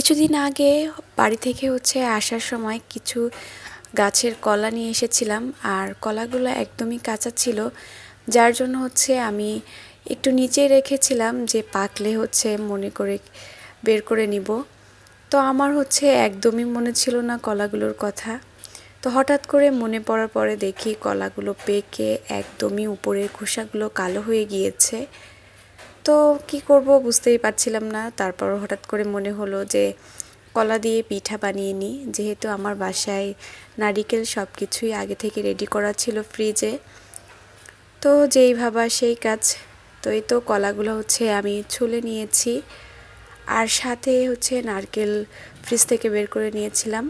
কিছুদিন আগে বাড়ি থেকে হচ্ছে আসার সময় কিছু গাছের কলা নিয়ে এসেছিলাম, আর কলাগুলো একদমই কাঁচা ছিল। যার জন্য হচ্ছে আমি একটু নিচে রেখেছিলাম যে পাকলে হচ্ছে মনে করে বের করে নিব। তো আমার হচ্ছে একদমই মনে ছিল না কলাগুলোর কথা। তো হঠাৎ করে মনে পড়ার পরে দেখি কলাগুলো পেকে একদমই উপরের খোসাগুলো কালো হয়ে গিয়েছে। তো কি করব বুঝতেই পারছিলাম না। তারপর হঠাৎ করে মনে হলো যে কলা দিয়ে পিঠা বানিয়ে নিই। যেহেতু আমার বাসায় নারিকেল সব কিছুই আগে থেকে রেডি করা ছিল ফ্রিজে তো যেই ভাবা সেই কাজ। তো এই তো কলাগুলো হচ্ছে আমি ছুলে নিয়েছি। আর সাথে হচ্ছে নারকেল ফ্রিজ থেকে বের করে নিয়েছিলাম।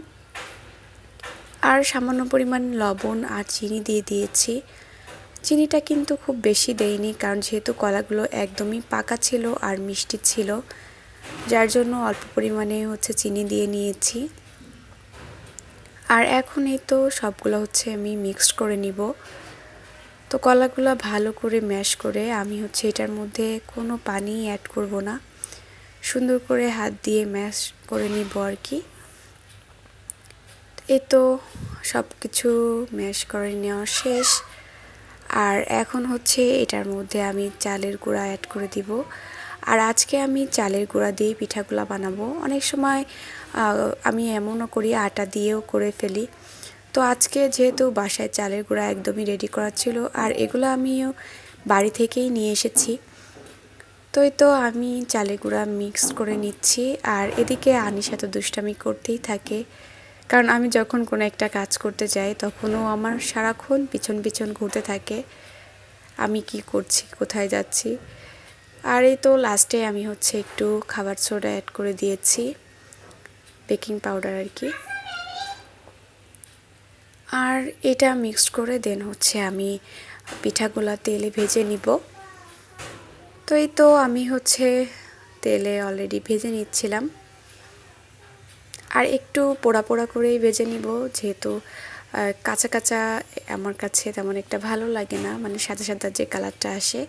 আর সামান্য পরিমাণ লবণ আর চিনি দিয়ে দিয়েছি। চিনিটা কিন্তু খুব বেশি দেয়নি কারণ যেহেতু কলাগুলো একদমই পাকা ছিল আর মিষ্টি ছিল, যার জন্য অল্প পরিমাণে হচ্ছে চিনি দিয়ে নিয়েছি। আর এখন এই তো সবগুলো হচ্ছে আমি মিক্সড করে নিব। তো কলাগুলো ভালো করে ম্যাশ করে আমি হচ্ছে এটার মধ্যে কোনো পানি অ্যাড করব না। সুন্দর করে হাত দিয়ে ম্যাশ করে নিব আর কি। এই তো সব কিছু ম্যাশ করে নেওয়া শেষ। আর এখন হচ্ছে এটার মধ্যে আমি চালের গুঁড়া অ্যাড করে দিব। আর আজকে আমি চালের গুঁড়া দিয়ে পিঠাগুলা বানাবো। অনেক সময় আমি এমনও করি, আটা দিয়েও করে ফেলি। তো আজকে যেহেতু বাসায় চালের গুঁড়া একদমই রেডি করা ছিল, আর এগুলো আমিও বাড়ি থেকেই নিয়ে এসেছি। তো এই তো আমি চালের গুঁড়া মিক্স করে নিচ্ছি। আর এদিকে আনিশা তো দুষ্টামি করতেই থাকে। কারণ আমি যখন কোনো একটা কাজ করতে যাই, তখনও আমার সারাক্ষণ পিছন পিছন ঘুরতে থাকে। আমি কি করছি, কোথায় যাচ্ছি? আর এই তো লাস্টে আমি হচ্ছে একটু খাবার সোডা অ্যাড করে দিয়েছি বেকিং পাউডার আর কি। আর এটা মিক্সড করে দেন হচ্ছে আমি পিঠাগুলা তেলে ভেজে নিব। তো এই তো আমি হচ্ছে তেলে অলরেডি ভেজে নিচ্ছিলাম। আর একটু পোড়া পোড়া করেই ভেজে নিব, যেহেতু কাঁচা কাঁচা আমার কাছে তেমন একটা ভালো লাগে না মানে সাদা সাদা যে কালারটা আসে।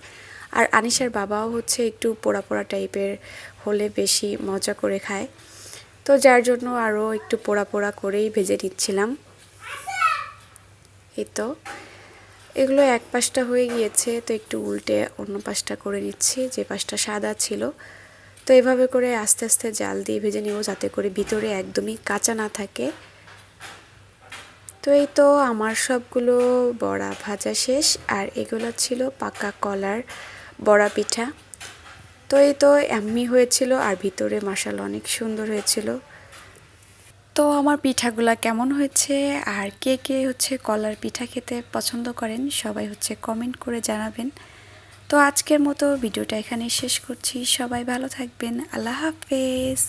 আর আনিসার বাবাও হচ্ছে একটু পোড়া পোড়া টাইপের হলে বেশি মজা করে খায়। তো যার জন্য আরও একটু পোড়া পোড়া করেই ভেজে নিচ্ছিলাম। এই তো, এগুলো এক পাশটা হয়ে গিয়েছে, তো একটু উল্টে অন্য পাশটা করে নিচ্ছি, যে পাশটা সাদা ছিল। তো এভাবে করে আস্তে আস্তে জাল দিয়ে ভেজে নিব যাতে করে ভিতরে একদমই কাঁচা না থাকে। তো এই তো আমার সবগুলো বড়া ভাজা শেষ, আর এগুলো ছিল পাকা কলার বড়া পিঠা। তো এই তো এমনি হয়েছিল, আর ভিতরে মাসাল অনেক সুন্দর হয়েছিল। তো আমার পিঠাগুলা কেমন হয়েছে, আর কে কে হচ্ছে কলার পিঠা খেতে পছন্দ করেন, সবাই হচ্ছে কমেন্ট করে জানাবেন। তো আজকের মতো ভিডিওটা এখানে শেষ করছি। সবাই ভালো থাকবেন। আল্লাহ হাফেজ।